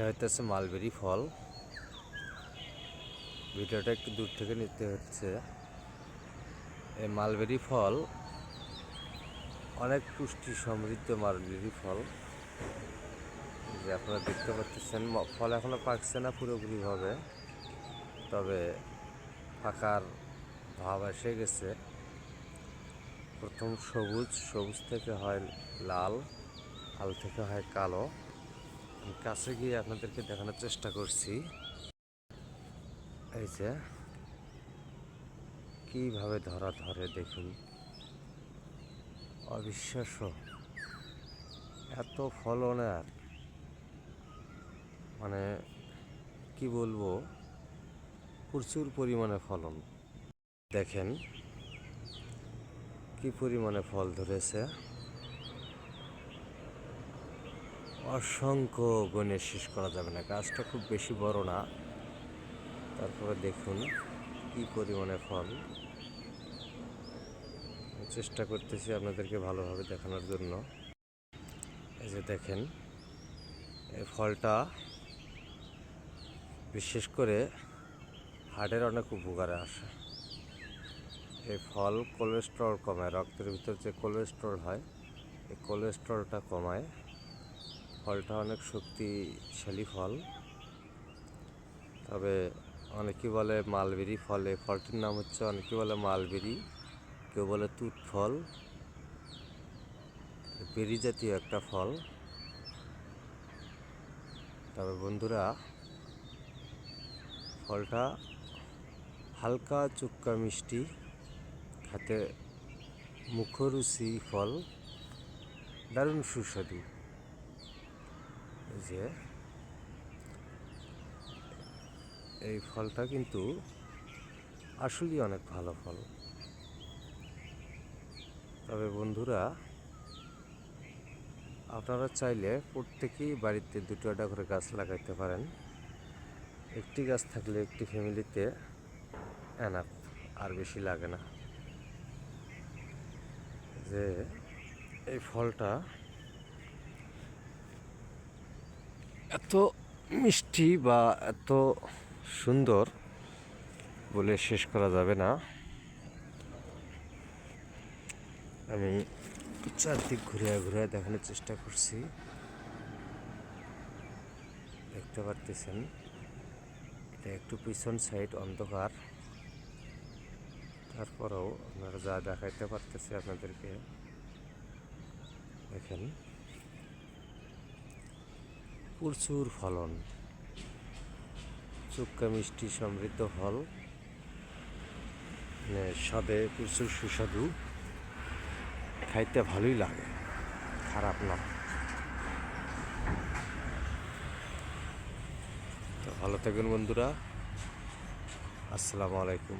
এটা হইতেছে মালবেরি ফল। ভিডিওটা একটু দূর থেকে নিতে হচ্ছে। এই মালবেরি ফল অনেক পুষ্টি সমৃদ্ধ মালবেরি ফল। যে আপনারা দেখতে পাচ্ছেন ফল এখনও পাকছে না পুরোপুরিভাবে, তবে পাকার ভাব এসে গেছে। প্রথম সবুজ সবুজ থেকে হয় লাল লাল থেকে হয় কালো। কাছে গিয়ে আপনাদেরকে দেখানোর চেষ্টা করছি। এই যে, কীভাবে ধরা ধরে দেখুন। অবিশ্বাস্য। এত ফলনের মানে কি বলব? প্রচুর পরিমাণে ফলন। দেখেন, কি পরিমাণে ফল ধরেছে। অসংখ্য গুণে শেষ করা যাবে না। গাছটা খুব বেশি বড় না। তারপরে দেখুন কি পরিমাণে ফল। চেষ্টা করতেছি আপনাদেরকে ভালোভাবে দেখানোর জন্য। এই যে দেখেন, এই ফলটা বিশেষ করে হার্টের অনেক উপকারে আসে। এই ফল কোলেস্ট্রল কমায়, রক্তের ভিতর যে কোলেস্ট্রল হয়, এই কোলেস্ট্রলটা কমায়। ফলটা অনেক শক্তিশালী ফল। তবে অনেকে বলে মালবেরি ফল, এই ফলটির নাম হচ্ছে, অনেকে বলে মালবেরি, কেউ বলে তুত ফল। বেরি জাতীয় একটা ফল। তবে বন্ধুরা, ফলটা হালকা চুক্কা মিষ্টি, খাতে মুখরুচি ফল, দারুণ সুস্বাদু। যে এই ফলটা কিন্তু আসলেই অনেক ভালো ফল। তবে বন্ধুরা, আপনারা চাইলে প্রত্যেকেই বাড়িতে দুটো একটা করে গাছ লাগাইতে পারেন। একটি গাছ থাকলে একটি ফ্যামিলিতে এনাফ আর বেশি লাগে না। যে এই ফলটা এত মিষ্টি বা এত সুন্দর বলে শেষ করা যাবে না। আমি চারদিক ঘুরে ঘুরে দেখানোর চেষ্টা করছি। দেখতে পারতেছেন, এটা একটু পিছন সাইড অন্ধকার। তারপরেও আপনারা যা দেখাইতে পারতেছে আপনাদেরকে, দেখেন। প্রচুর ফলন। চুক্কা মিষ্টি সমৃদ্ধ ফল। মানে স্বাদে প্রচুর সুস্বাদু। খাইতে ভালোই লাগে, খারাপ না। তো ভালো থাকবেন বন্ধুরা। আসসালামু আলাইকুম।